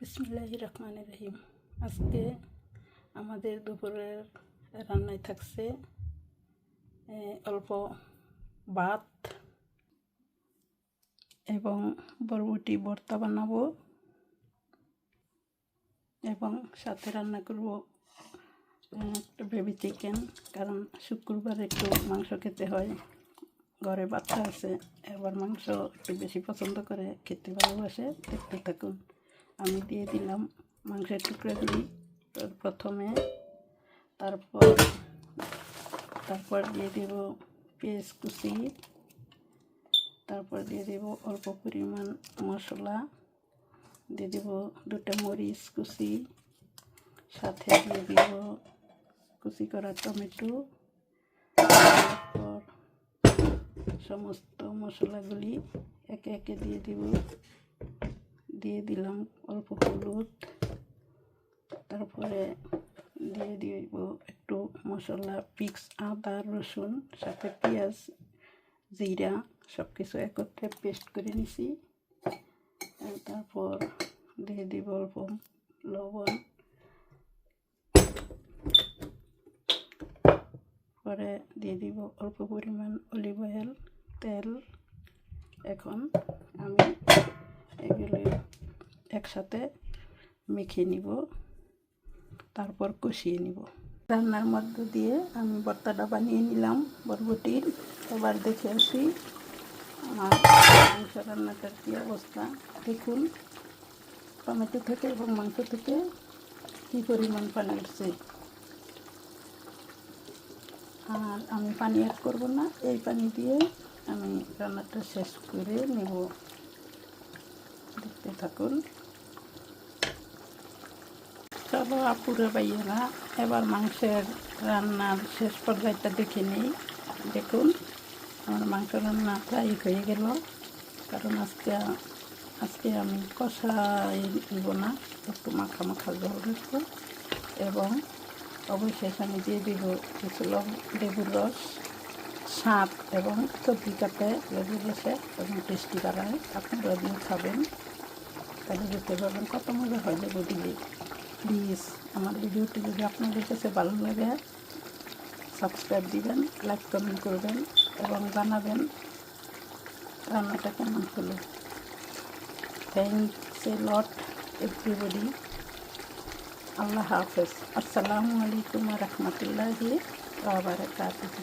বিসমিল্লাহ রহমান রহিম। আজকে আমাদের দুপুরের রান্নায় থাকছে অল্প ভাত এবং বরবটি ভর্তা বানাবো এবং সাথে রান্না করব একটা বেবি চিকেন কারণ শুক্রবার একটু মাংস খেতে হয়। ঘরে বাচ্চা আছে, এবার মাংস একটু বেশি পছন্দ করে খেতে ভালোবাসে, দেখতে থাকুন। আমি দিয়ে দিলাম মাংসের টুকরাগুলি প্র- প্রথমে। তারপর তারপর দিয়ে দেব পেঁয়াজ কুচি। তারপর দিয়ে দেব অল্প পরিমাণ মশলা। দিয়ে দেব দুটো মরিচ কুচি। সাথে দিয়ে দেব কুচি করা টমেটো। তারপর সমস্ত মশলাগুলি একে একে দিয়ে দিব। দিয়ে দিলাম অল্প হলুদ। তারপরে দিয়ে দিব একটু মশলা পিক্স আদা, রসুন, সাথে পেঁয়াজ, জিরা সব কিছু একত্রে পেস্ট করে নিছি। তারপর দিয়ে দিব অল্প লবণ। পরে দিয়ে দিব অল্প পরিমাণ অলিভ অয়েল, তেল। এখন আমি একসাথে মেখে নিব, তারপর কষিয়ে নিব। রান্নার মধ্য দিয়ে আমি ভর্তাটা বানিয়ে নিলাম বরবটির এবার দেখে আসি আমার মাংস রান্নাটার কী অবস্থা। দেখুন, টমেটো থেকে এবং মাংস থেকে কী পরিমাণ পানি উঠছে। আর আমি পানি অ্যাড করব না, এই পানি দিয়ে আমি রান্নাটা শেষ করে নেব। দেখতে থাকুন। চলো আপুরে বাইয়েরা এবার মাংসের রান্নার শেষ পর্যায়টা দেখে নিই। দেখুন, আমার মাংস রান্না প্রায় হয়ে গেল। কারণ আজকে আজকে আমি কষাই নিব না, একটু মাখা মাখা জল রাখব এবং অবশেষ আমি দিয়ে দিব কিছু লব লেবুর রস, স্বাদ এবং সবজি কাটে লেবুর রসে এবং টেস্টি বাড়ায় আপনারা দিয়ে খাবেন। তাহলে দেখতে পাবেন কত মজা হয় লেবু দিলে। প্লিজ আমার ভিডিওটি যদি আপনাদের কাছে ভালো লাগে সাবস্ক্রাইব দিবেন লাইক কমেন্ট করবেন এবং জানাবেন রান্নাটা কেমন হলো। Thanks a lot everybody Allah হাফেজ। আসসালামু আলাইকুম রহমতুল্লাহি বারাকাতুহু।